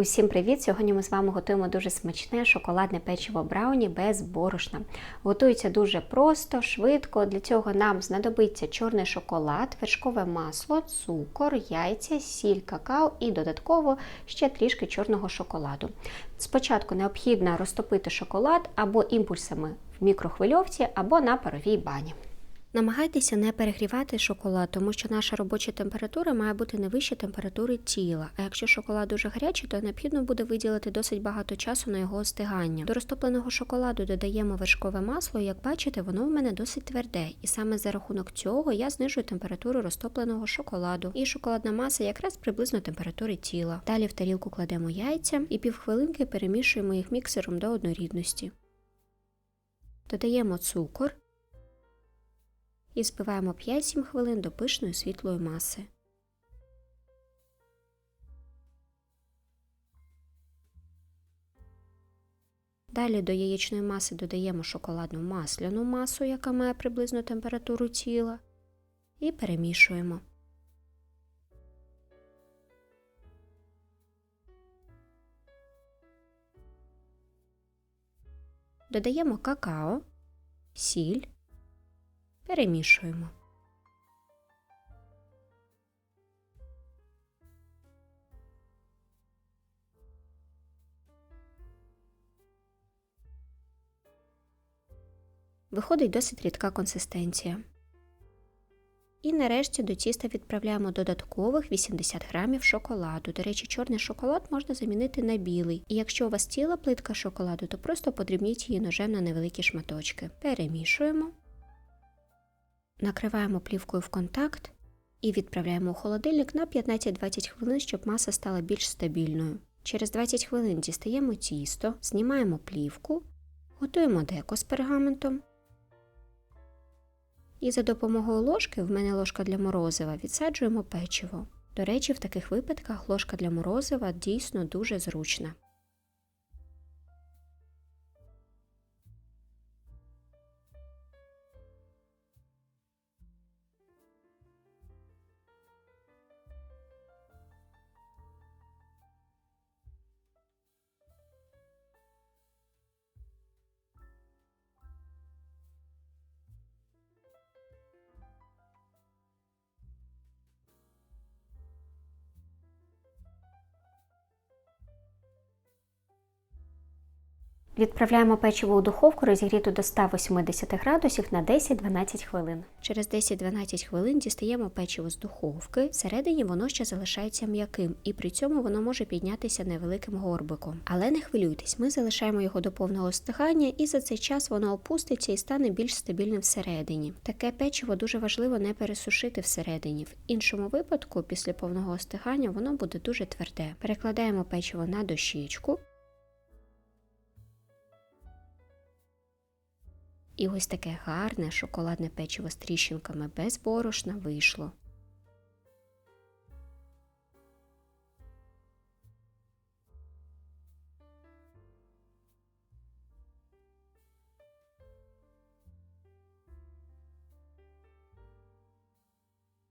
Усім привіт! Сьогодні ми з вами готуємо дуже смачне шоколадне печиво брауні без борошна. Готується дуже просто, швидко. Для цього нам знадобиться чорний шоколад, вершкове масло, цукор, яйця, сіль, какао і додатково ще трішки чорного шоколаду. Спочатку необхідно розтопити шоколад або імпульсами в мікрохвильовці, або на паровій бані. Намагайтеся не перегрівати шоколад, тому що наша робоча температура має бути не вище температури тіла. А якщо шоколад дуже гарячий, то необхідно буде виділити досить багато часу на його остигання. До розтопленого шоколаду додаємо вершкове масло, і, як бачите, воно в мене досить тверде. І саме за рахунок цього я знижую температуру розтопленого шоколаду. І шоколадна маса якраз приблизно температури тіла. Далі в тарілку кладемо яйця і півхвилинки перемішуємо їх міксером до однорідності. Додаємо цукор і збиваємо 5-7 хвилин до пишної світлої маси. Далі до яєчної маси додаємо шоколадну масляну масу, яка має приблизну температуру тіла, і перемішуємо. Додаємо какао, сіль Перемішуємо. Виходить досить рідка консистенція. І нарешті до тіста відправляємо додаткових 80 грамів шоколаду. До речі, чорний шоколад можна замінити на білий. І якщо у вас ціла плитка шоколаду, то просто подрібніть її ножем на невеликі шматочки. Перемішуємо накриваємо плівкою в контакт і відправляємо у холодильник на 15-20 хвилин, щоб маса стала більш стабільною. Через 20 хвилин дістаємо тісто, знімаємо плівку, готуємо деко з пергаментом. І за допомогою ложки, в мене ложка для морозива, відсаджуємо печиво. До речі, в таких випадках ложка для морозива дійсно дуже зручна. Відправляємо печиво у духовку розігріту до 180 градусів на 10-12 хвилин. Через 10-12 хвилин дістаємо печиво з духовки. Всередині воно ще залишається м'яким, і при цьому воно може піднятися невеликим горбиком. Але не хвилюйтесь, ми залишаємо його до повного остигання, і за цей час воно опуститься і стане більш стабільним всередині. Таке печиво дуже важливо не пересушити всередині. В іншому випадку, після повного остигання, воно буде дуже тверде. Перекладаємо печиво на дощечку. І ось таке гарне шоколадне печиво з тріщинками без борошна вийшло.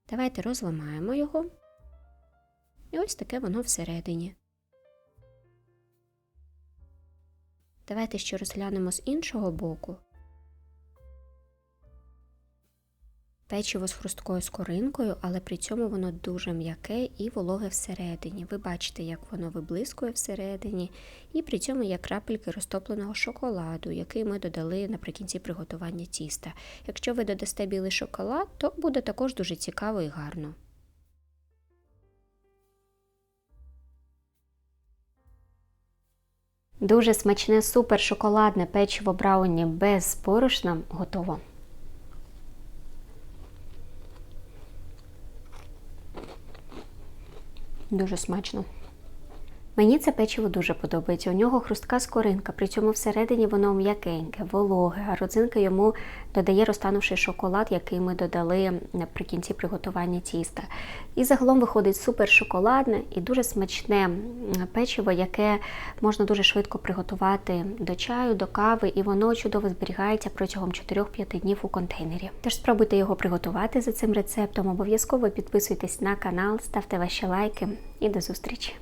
Давайте розламаємо його. І ось таке воно всередині. Давайте ще розглянемо з іншого боку. Печиво з хрусткою скоринкою, але при цьому воно дуже м'яке і вологе всередині. Ви бачите, як воно виблискує всередині, і при цьому є крапельки розтопленого шоколаду, який ми додали наприкінці приготування тіста. Якщо ви додасте білий шоколад, то буде також дуже цікаво і гарно. Дуже смачне супер шоколадне печиво брауні без борошна готово. Дуже смачно. Мені це печиво дуже подобається. У нього хрустка скоринка, при цьому всередині воно м'якеньке, вологе, а родзинка йому додає розтанувший шоколад, який ми додали наприкінці приготування тіста. І загалом виходить супер шоколадне і дуже смачне печиво, яке можна дуже швидко приготувати до чаю, до кави, і воно чудово зберігається протягом 4-5 днів у контейнері. Тож спробуйте його приготувати за цим рецептом. Обов'язково підписуйтесь на канал, ставте ваші лайки і до зустрічі!